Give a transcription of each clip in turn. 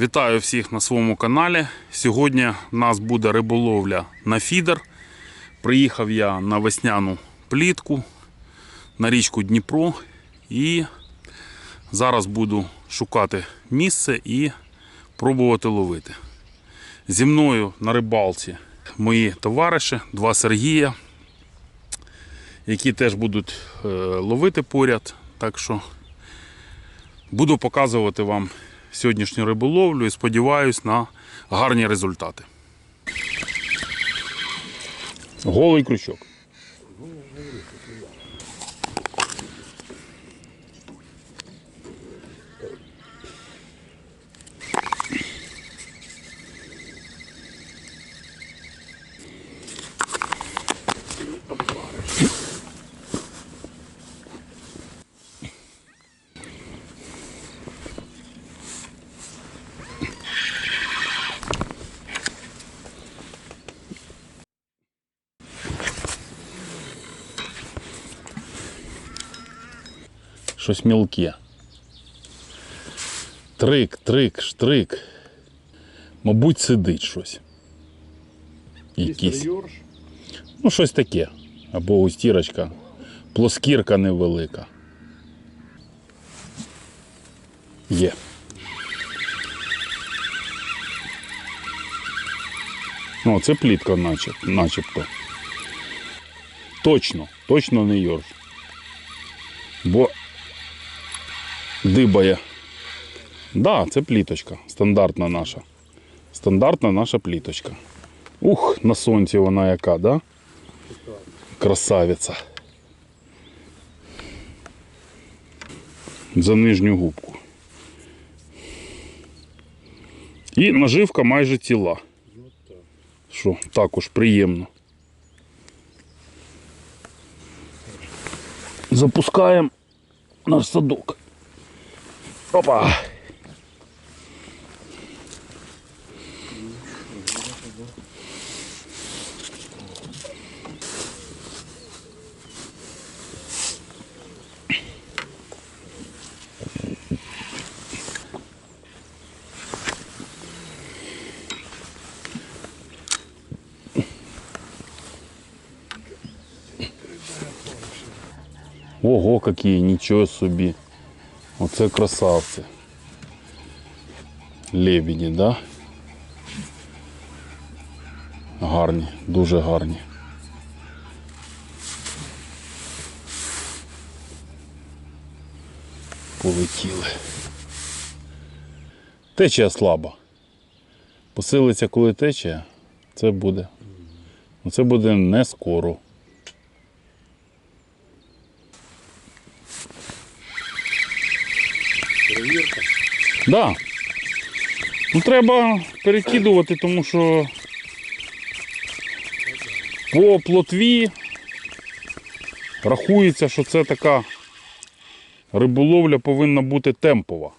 Вітаю всіх на своєму каналі. Сьогодні у нас буде риболовля на фідер. Приїхав я на весняну плітку на річку Дніпро і зараз буду шукати місце і пробувати ловити. Зі мною на рибалці мої товариші, два Сергія, які теж будуть е, ловити поряд. Так що буду показувати вам сьогоднішню риболовлю і сподіваюсь на гарні результати. Голий крючок. Щось мілке. Трик, трик, штрик. Мабуть, сидить щось. Якийсь. Ну, щось таке. Або устірочка. Плоскірка невелика. Є. О, це плітка начебто. Точно, точно не йорш. Бо дибає. Да, це пліточка. Стандартна наша. Стандартна наша пліточка. Ух, на сонці вона яка, да? Красавиця. За нижню губку. І наживка майже ціла. Що також приємно. Запускаємо наш садок. Опа! Ого, какие, нічого собі. Оце красавці. Лебеді, да? Гарні, дуже гарні. Полетіли. Течія слаба. Посилиться, коли течія, це буде. Ну, Це буде не скоро. Да. Ну треба перекидувати, тому що по плотві рахується, що це така риболовля повинна бути темпова.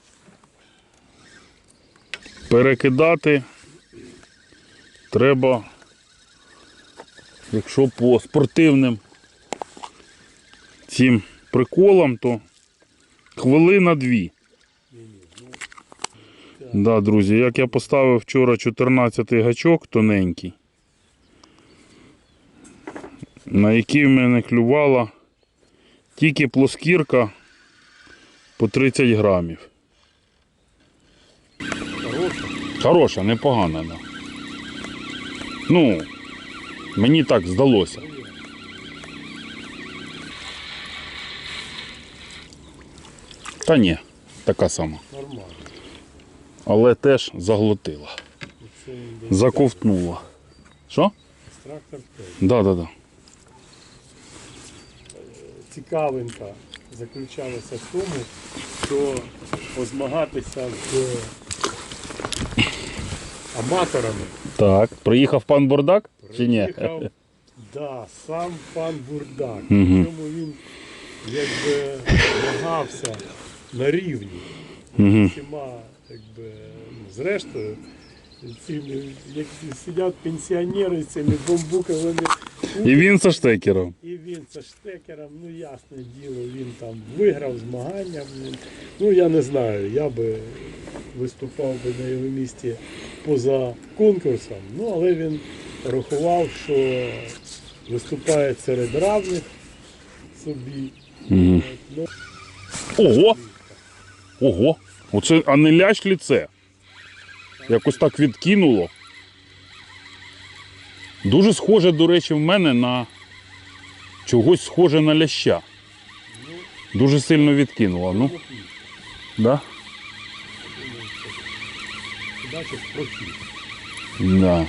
Перекидати треба, якщо по спортивним цим приколам, то хвилина дві. Да, друзі, як я поставив вчора 14 гачок тоненький, на який в мене клювала тільки плоскірка по 30 грамів. Хороша. Хороша, непогана, да. Ну, мені так здалося. Та ні, така сама. Нормально. Але теж заглотила. Заковтнула. Що? трактор теж. Да, да, да. Цікавинка заключалася в тому, що позмагатися з аматорами. Так, приїхав пан Бурдак? Чи ні? Приїхав, Да, сам пан Бурдак. Мгм. Причому він якби вагався на рівні Угу. всіма, якби, ну, зрештою, ці, як сидять пенсіонери з цими бамбуковими І він со штекером. І він це штекером, ну ясне діло, він там виграв змагання. Ну я не знаю, я би виступав би на його місці поза конкурсом. Ну, але він рахував, що виступає серед равних собі. Ну, Ого! Ого! Оце, а не лящ ліце. Якось так відкинуло. Дуже схоже, до речі, в мене на чогось схоже на ляща. Дуже сильно відкинуло. Ну, да? Да.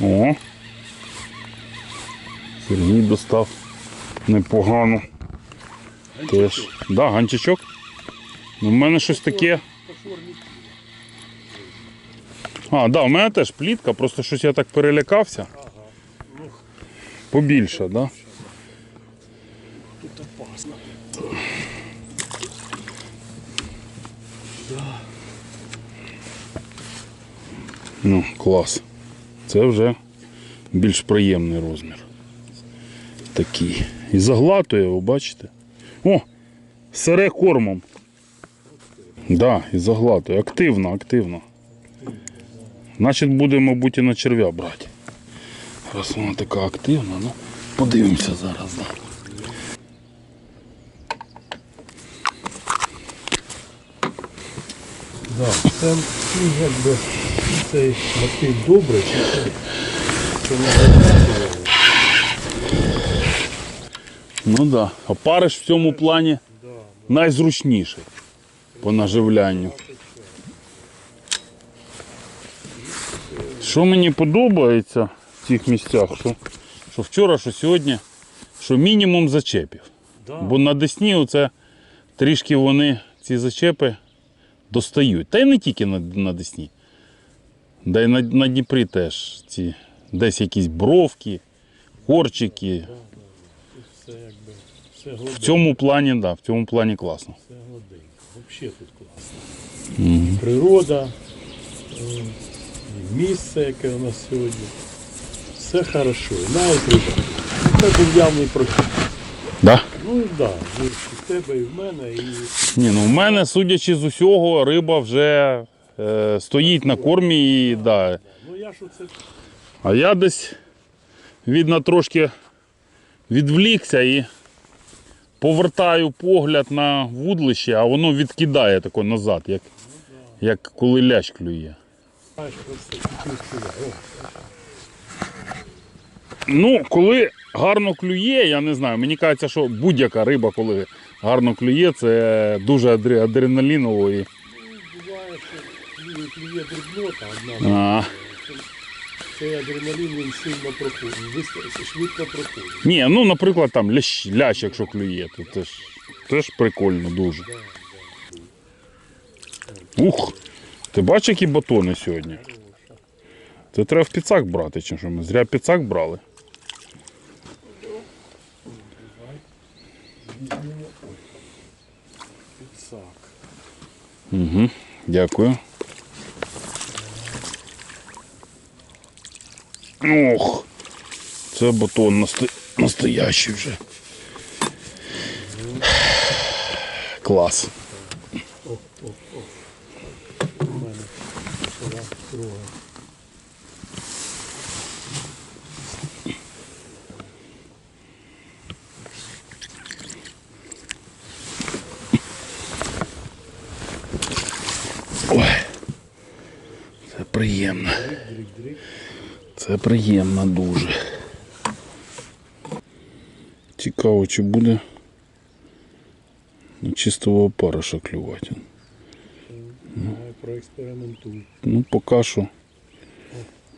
О. Сергій достав непогано. Теж. Да, ганчачок. Ну, в мене щось таке. А, да, у мене теж плітка, просто щось я так перелякався. Побільше, да? Тут опасно. Ну, клас. Це вже більш приємний розмір. Такий. І заглатує, ви бачите? О! Сере кормом. Да, і заглатує. Активно, активно. Значить буде, мабуть, і на черв'я брати. Раз вона така активна, ну подивимося зараз. Да. Да, це ну, якби цей мотив добрий, чи це, не. Ну так. Да. Опариш в цьому плані найзручніший по наживлянню. Що мені подобається в цих місцях, що, що вчора, що сьогодні, що мінімум зачепів. да, Бо на Десні оце трішки вони ці зачепи достають. Та й не тільки на, на Десні. Да й на, на Дніпрі теж ці десь якісь бровки, корчики. Все якби, все гладенько, В цьому плані, да, в цьому плані класно. все гладенько. Взагалі тут класно. Природа, е, і місце, яке у нас сьогодні. Все хорошо. Навіть риба. Це був явний прохід. Да? Ну і да, і в тебе, і в мене, і Ні, ну в мене, судячи з усього, риба вже е, стоїть на кормі і да. ну я ж оце А я десь, видно, трошки відвлікся і повертаю погляд на вудлище, а воно відкидає тако назад, як, як коли лящ клює. Ну, коли гарно клює, я не знаю, мені кажеться, що будь-яка риба, коли гарно клює, це дуже адре- адреналіново і. буває, що клює, клює дрібнота одна. Цей адреналін він сильно проходить, швидко проходить. ні, ну, наприклад, там лящ, лящ якщо клює, то це ж теж прикольно дуже. Ух! Ти бачиш, які батони сьогодні? Це треба в піцак брати, чи що ми зря піцак брали. Підсак. Угу, дякую. Ох, це батон насто... настоящий вже. Клас. Ой. Це приємно. Це приємно дуже. Цікаво, чи буде чистого опариша клювати. Давай проекспериментуй. Ну, поки що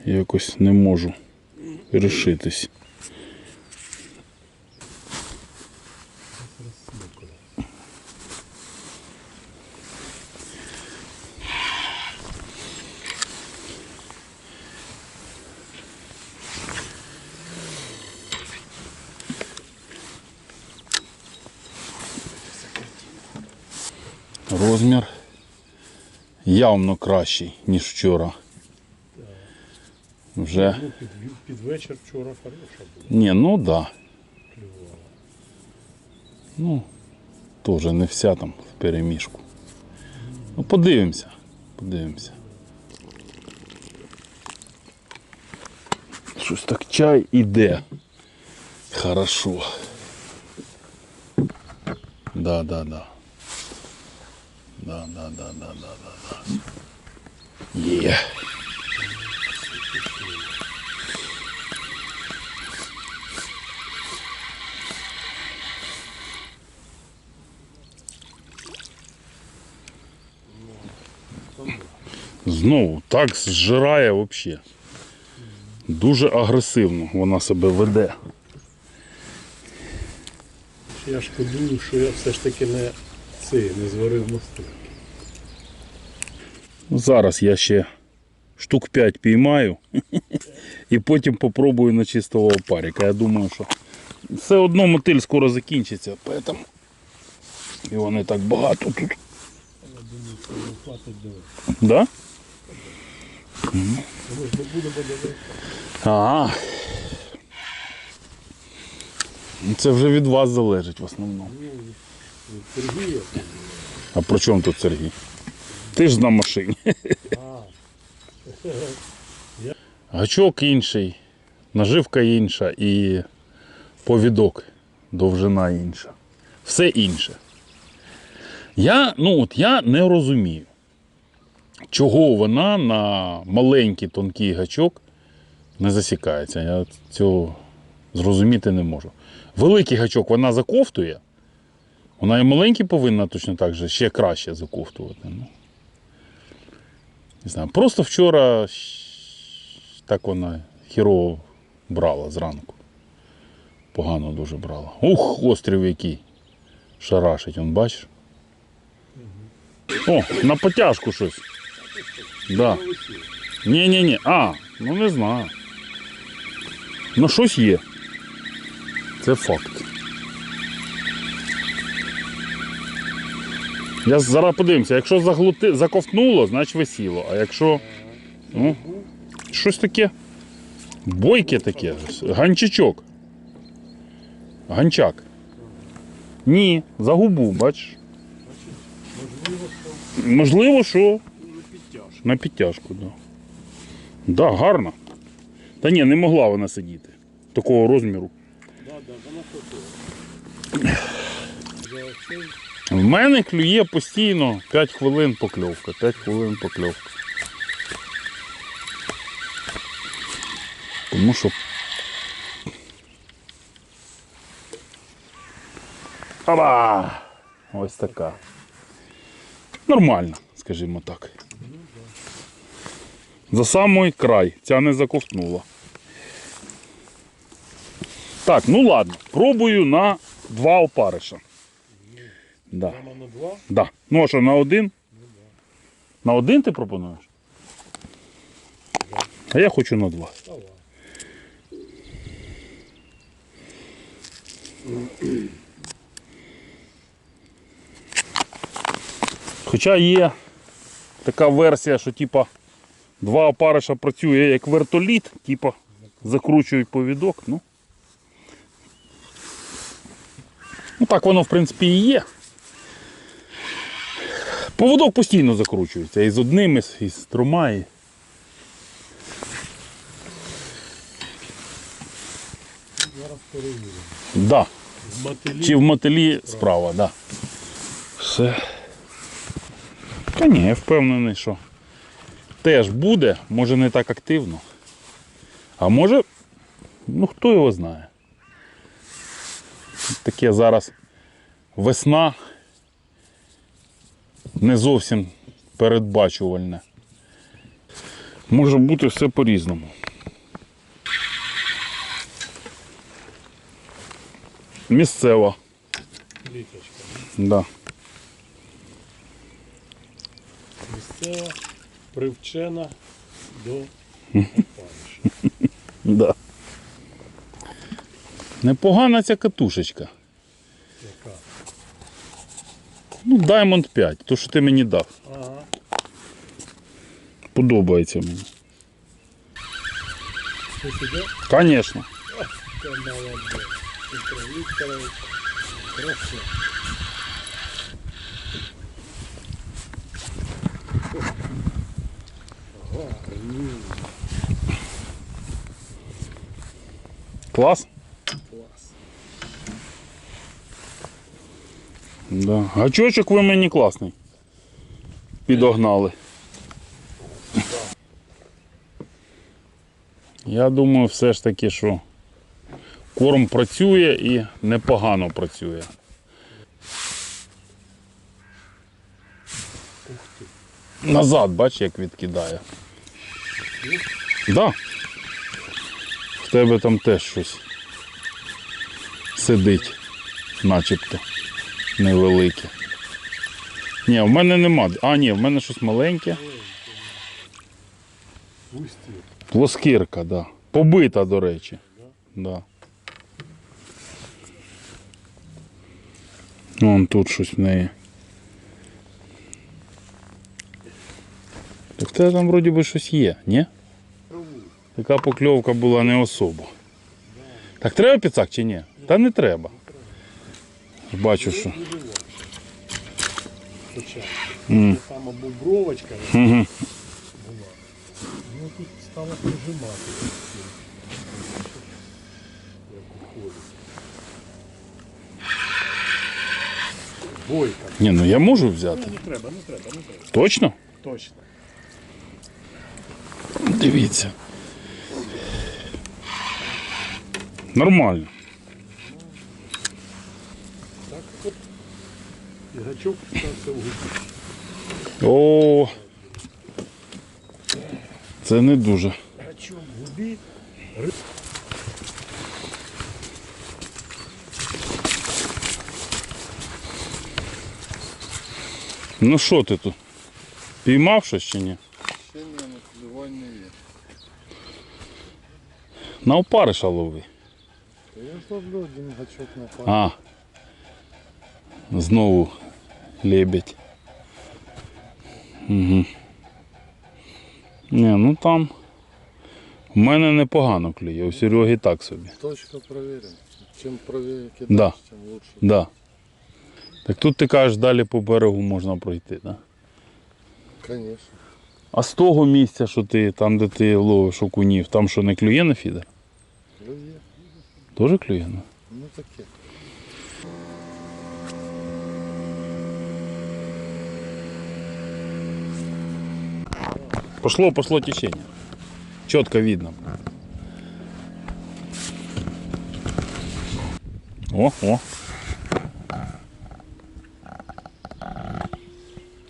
якось не можу рішитись. Розмір явно кращий, ніж вчора. Вже. Ну, під, під вечір вчора хороша була. Ні, ну да. Клювала. Ну, теж не вся там в перемішку. Ну, подивимося. Подивимося. Щось так чай іде. Хорошо. Да, да, да. Да, да, да, да, да, да, да. Є. Знову так зжирає взагалі. Дуже агресивно вона себе веде. Я шкодую, що я все ж таки не цей, не зварив мости. Зараз я ще штук 5 піймаю і потім попробую на чистого опарика. Я думаю, що все одно мотиль скоро закінчиться, поэтому його не так багато тут. Я думаю, що не хватить до. Да? Ми ж не будемо дивитися. Ага. Ну, Це вже від вас залежить в основному. Сергія. А при чому тут Сергій? Ти ж на машині. Гачок інший, наживка інша і повідок, довжина інша. Все інше. Я, ну от я не розумію, чого вона на маленький тонкий гачок не засікається. Я цього зрозуміти не можу. Великий гачок вона заковтує, вона і маленький повинна точно так же ще краще заковтувати. Ну. Не знаю. Просто вчора так вона хірово брала зранку. Погано дуже брала. Ух, острів який. Шарашить, он бачиш? О, на потяжку щось. Да. Ні-ні-ні. А, ну не знаю. Ну щось є. Це факт. Я зараз подивимося, якщо заглути, заковтнуло, значить висіло. А якщо. Ну, щось таке. Бойке таке. Ганчачок. Ганчак. Ні, за губу, бачиш. Можливо, що на підтяжку, так. Да. Да, гарно. Та ні, не могла вона сидіти. Такого розміру. Да, да, вона фото. В мене клює постійно 5 хвилин покльовка. 5 хвилин покльовка. Тому що. Оба! Ось така. Нормально, скажімо так. За самий край. Ця не заковтнула. Так, ну ладно. Пробую на два опариша. Да. прямо на два. Да. Ну а що, на один? На один ти пропонуєш? А я хочу на два. Давай. Хоча є така версія, що типа два опариша працює як вертоліт, типа закручують повідок. Ну. ну так воно в принципі і є. Поводок постійно закручується і з одним, і з, трьома. І... Зараз перевіримо. Да. Мотилі. Чи в мотелі справа, так. Да. Все. Та ні, я впевнений, що теж буде, може не так активно. А може, ну хто його знає. Таке зараз весна не зовсім передбачувальне. Може бути все по-різному. Місцева. Літочка. Да. Місцева, привчена до опариша. Да. Непогана ця катушечка. Яка? Ну, Diamond 5, то що ти мені дав. Ага. Подобається мені. Щось іде? Звісно. Та молодець. Петро Вікторович. Краса. Гарний Клас? клас. Да. Гачочок ви мені класний. Підогнали. Я думаю, все ж таки, що корм працює і непогано працює. Назад, бач, як відкидає. Да. В тебе там теж щось сидить, начебто невелике. Ні, в мене нема. А, ні, в мене щось маленьке. Плоскірка, да. Побита, до речі. Да. Вон тут щось в неї. Так тебе там вроді би щось є, ні? Така покльовка була не особо. Так треба піцак чи ні? Та не треба. Бачу, що. Спочатку. М. Там або бровочка Угу. була. Ну тут стало прижимати. Як уходить. Бойка. Ні, ну я можу взяти. Не треба, не треба, не треба. Точно? Точно. Дивіться. Нормально. Так от. І гачок стався в губі. О. Це не дуже. Гачок в губі. Ну що ти тут? Піймав щось чи ні? Ще ні, ну клювань не є. На опариша лови. Я ж ловлю один гачок на пар. А. Знову лебедь. Угу. Ні, ну там. У мене непогано клює, у Сереги так собі. Точка провірена. Чим правее кидаєш, Да. тим лучше. Да. Так тут ти кажеш, далі по берегу можна пройти, так? Да? Конечно. А з того місця, що ти, там, де ти ловиш окунів, там що не клює на фідер? Клює. Теж клює? Ну? Ну таке. Пошло, пошло течение. Четко видно. О, о.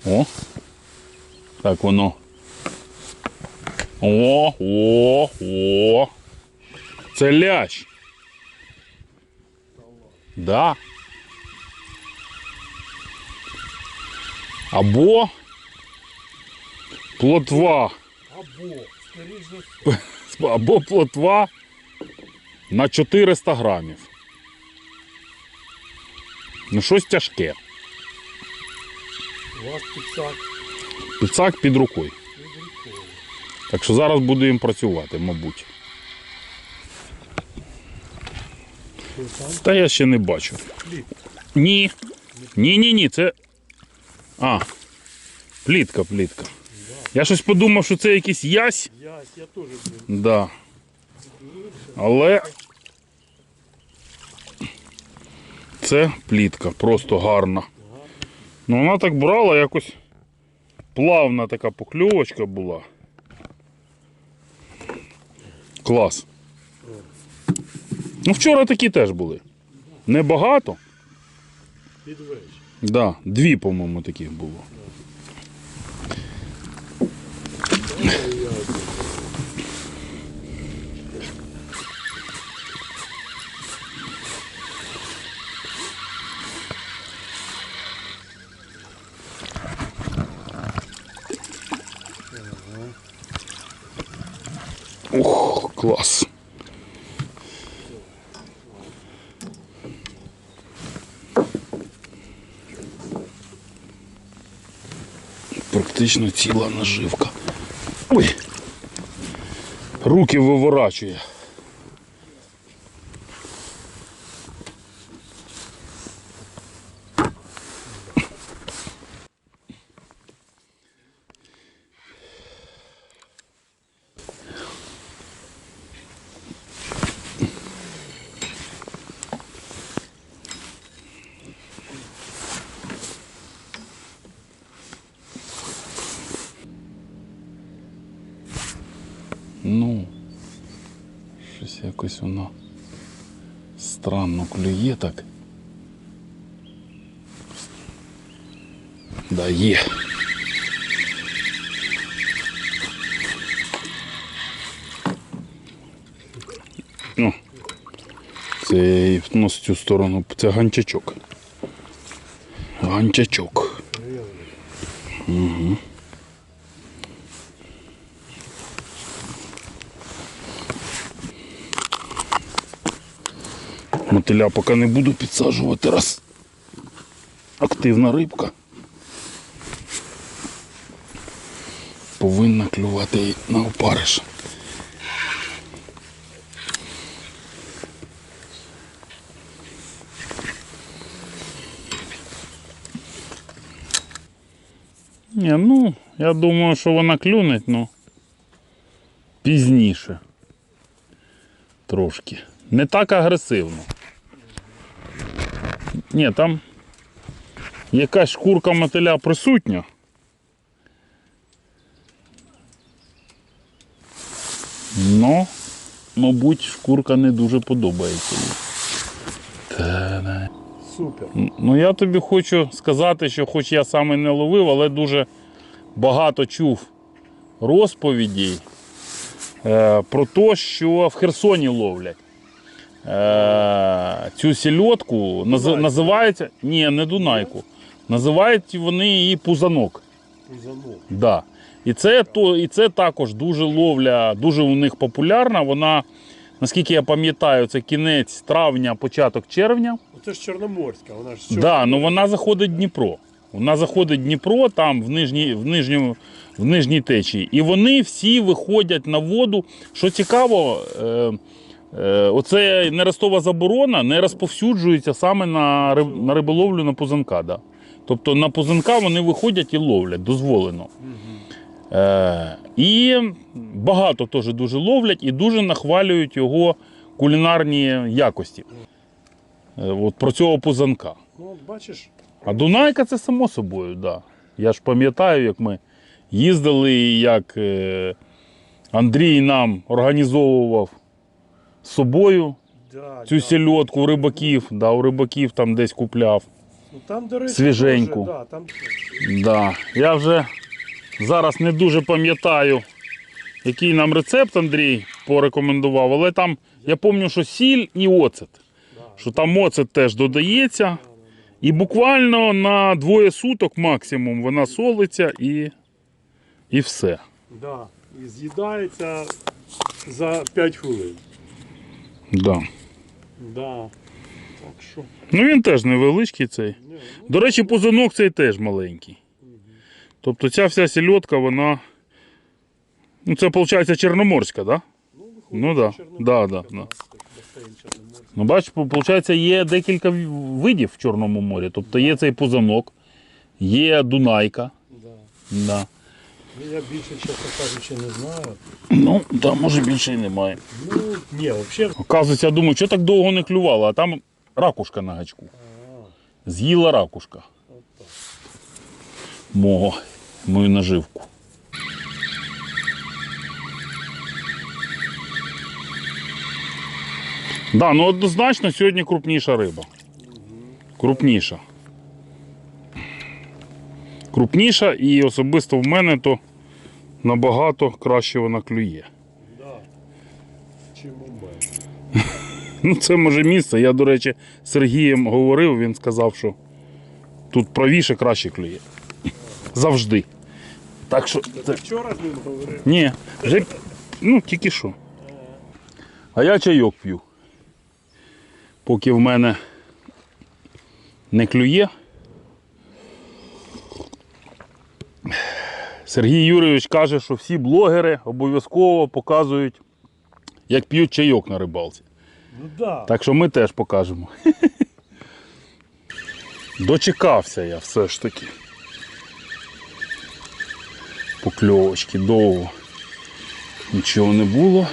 О. Так воно. О, о, о. Це лящ. Да. Або плотва. Або, скоріш за все. або плотва на 400 грамів. Ну, щось тяжке. У вас піцак Піцак під рукою. під рукою. Так що зараз буду їм працювати, мабуть. Та я ще не бачу. Хліб. Ні. Ні, ні, ні, це. А, плітка, плітка. Я щось подумав, що це якийсь ясь. Ясь, я теж блін. Да. Але це плітка, просто гарна. Ну вона так брала якось плавна така покльовочка була. Клас. Ну вчора такі теж були. Небагато. Під вечір. Да, дві, по-моєму, таких було. Ух, клас. Практично ціла наживка. Ой. Руки виворачує. Ну, щось якось воно странно клює так. Да, є. О, це ну, з цю сторону, це ганчачок. Ганчачок. Мотиля поки не буду підсаджувати раз. Активна рибка. Повинна клювати на опариш. Ні, ну, я думаю, що вона клюне, ну пізніше. Трошки. Не так агресивно. Ні, там якась шкурка мотиля присутня. Но, мабуть, шкурка не дуже подобається. Та-да. Супер. Ну я тобі хочу сказати, що хоч я саме не ловив, але дуже багато чув розповідей е, про те, що в Херсоні ловлять. Е, цю сільотку наз, називається. Ні, не Дунайку. Називають вони її пузанок. Пузанок. Да. І це, то, і це також дуже ловля, дуже у них популярна. Вона, наскільки я пам'ятаю, це кінець травня, початок червня. Оце ж Чорноморська, вона ж да, ну вона заходить в Дніпро. Вона заходить в Дніпро там в нижній, в нижньому, в нижній течії. І вони всі виходять на воду. Що цікаво, е, оце нерестова заборона не розповсюджується саме на, риб, на риболовлю на пузанка. Да. Тобто на пузанка вони виходять і ловлять, дозволено. Е, і багато теж дуже ловлять і дуже нахвалюють його кулінарні якості. Е, от про цього пузанка. Ну, от бачиш, А Дунайка це само собою, так. Да. Я ж пам'ятаю, як ми їздили, як е, Андрій нам організовував з собою да, цю да. сільотку у рибаків, да, у рибаків там десь купляв. Ну, там, до речі, Свіженьку. Дуже, да, там... Да. Я вже зараз не дуже пам'ятаю, який нам рецепт Андрій порекомендував, але там я пам'ятаю, що сіль і оцет. Що там оцет теж додається. І буквально на двоє суток максимум вона солиться і, і все. Да. І з'їдається за 5 хвилин. Да. Да. Так що. Ну він теж невеличкий цей. Ні, ну, До речі, пузанок цей теж маленький. Тобто ця вся сільотка, вона. Ну, це виходить чорноморська, так? Да? ну, виходить, Ну да. Да, так. Ну, бачиш, виходить, є декілька видів в Чорному морі. Тобто є цей пузанок, є дунайка. Да. Да. Ну, я більше, чесно кажучи, не знаю. Ну, там може більше і немає. Ну, ні, взагалі. Оказується, я думаю, що так довго не клювало, а там ракушка на гачку. З'їла ракушка. Мого, мою наживку. Да, ну однозначно сьогодні крупніша риба. Крупніша. Крупніша і особисто в мене то набагато краще вона клює. Да. Чим у. Ну, це може місце. Я, до речі, з Сергієм говорив, він сказав, що тут правіше краще клює. Завжди. Так що. Ти Це... вчора з ним говорив? Ні, вже ну, тільки що. А я чайок п'ю. Поки в мене не клює. Сергій Юрійович каже, що всі блогери обов'язково показують, як п'ють чайок на рибалці. Ну да. Так що ми теж покажемо. Дочекався я все ж таки. Покльовочки довго. Нічого не було.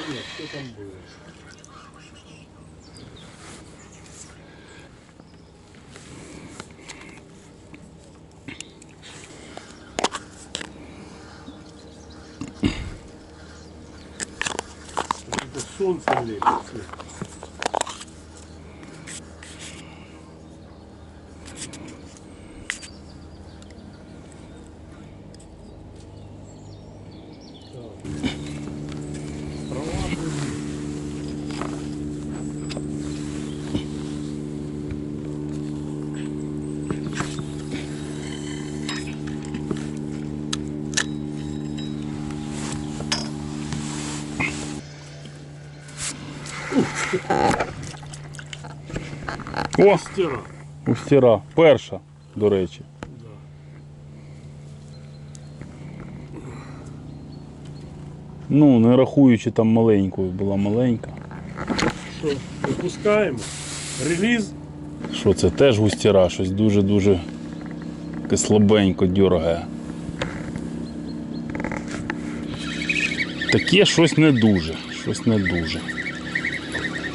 schon von lebt. О, Стира. устіра. Перша, до речі. Ну, не рахуючи там маленькою, була маленька. Що, випускаємо. Реліз. Що це теж густіра, щось дуже-дуже таке слабенько дьоргає. Таке щось не дуже, щось не дуже.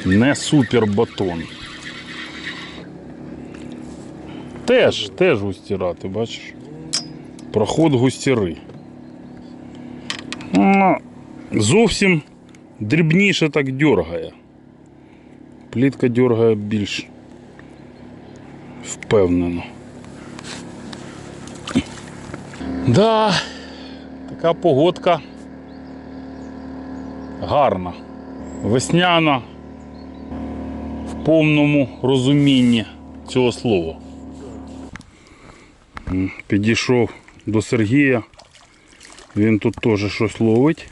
Не супер батон. Теж, теж густіра, ти бачиш? Проход густіри. Зовсім дрібніше так дьоргає. Плітка дьоргає більш впевнено. Да, така погодка гарна. Весняна в повному розумінні цього слова. Підійшов до Сергія. Він тут теж щось ловить.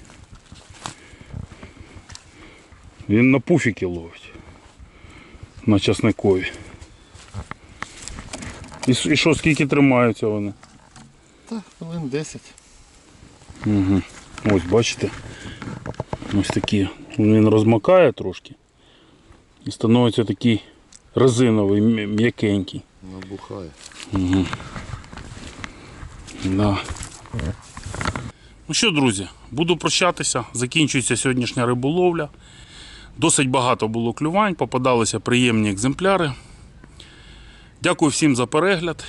Він на пуфіки ловить. На часникові. І, і що, скільки тримаються вони? Та, хвилин 10. Угу. Ось бачите. Ось такі. Він розмакає трошки. І становиться такий резиновий, м'я- м'якенький. Набухає. Да. Ну що, друзі, буду прощатися. Закінчується сьогоднішня риболовля. Досить багато було клювань, попадалися приємні екземпляри. Дякую всім за перегляд.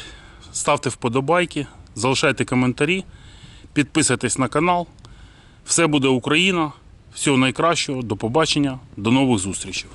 Ставте вподобайки, залишайте коментарі, підписуйтесь на канал. Все буде Україна. Всього найкращого, до побачення, до нових зустрічей.